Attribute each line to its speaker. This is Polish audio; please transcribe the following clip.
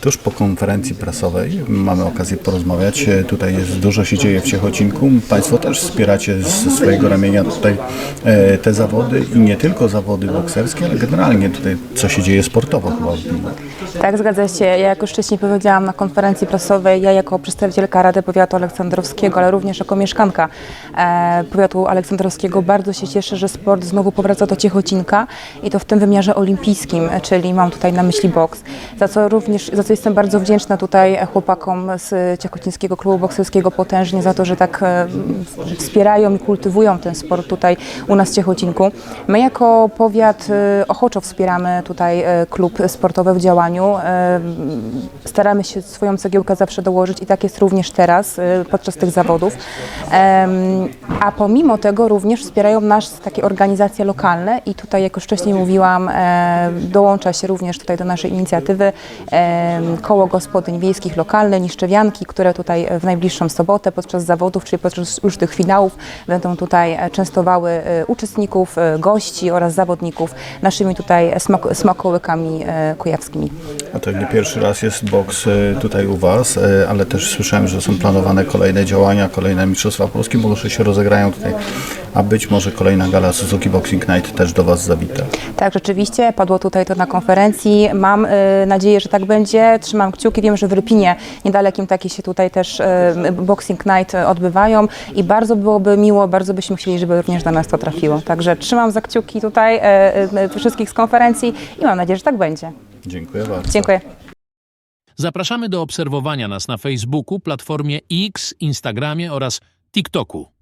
Speaker 1: Tuż po konferencji prasowej mamy okazję porozmawiać. Tutaj jest dużo się dzieje w Ciechocinku. Państwo też wspieracie z swojego ramienia tutaj e, te zawody i nie tylko zawody bokserskie, ale generalnie tutaj co się dzieje sportowo chyba w.
Speaker 2: Tak, zgadza się. Ja jak już wcześniej powiedziałam na konferencji prasowej, ja jako przedstawicielka Rady Powiatu Aleksandrowskiego, ale również jako mieszkanka e, Powiatu Aleksandrowskiego bardzo się cieszę, że sport znowu powraca do Ciechocinka i to w tym wymiarze olimpijskim, czyli mam tutaj na myśli boks, za co również, za co jestem bardzo wdzięczna tutaj chłopakom z Ciechocińskiego Klubu Bokserskiego potężnie za to, że tak e, wspierają i kultywują ten sport tutaj u nas w Ciechocinku. My jako powiat e, ochoczo wspieramy tutaj e, klub sportowy w działaniu. Staramy się swoją cegiełkę zawsze dołożyć i tak jest również teraz podczas tych zawodów. A pomimo tego również wspierają nas takie organizacje lokalne i tutaj, jak już wcześniej mówiłam, dołącza się również tutaj do naszej inicjatywy koło gospodyń wiejskich lokalne, Niszczewianki, które tutaj w najbliższą sobotę podczas zawodów, czyli podczas już tych finałów będą tutaj e, częstowały e, uczestników, e, gości oraz zawodników naszymi tutaj smak smakołykami e, kujawskimi.
Speaker 1: A to nie pierwszy raz jest boks e, tutaj u Was, e, ale też słyszałem, że są planowane kolejne działania, kolejne Mistrzostwa Polski, może się rozegrają tutaj, a być może kolejna gala Suzuki Boxing Night też do Was zawita.
Speaker 2: Tak, rzeczywiście, padło tutaj to na konferencji. Mam y, nadzieję, że tak będzie. Trzymam kciuki. Wiem, że w Rypinie niedalekim takie się tutaj też y, Boxing Night odbywają i bardzo byłoby miło, bardzo byśmy chcieli, żeby również do nas to trafiło. Także trzymam za kciuki tutaj y, y, wszystkich z konferencji i mam nadzieję, że tak będzie.
Speaker 1: Dziękuję bardzo.
Speaker 2: Dziękuję.
Speaker 3: Zapraszamy do obserwowania nas na Facebooku, platformie X, Instagramie oraz TikToku.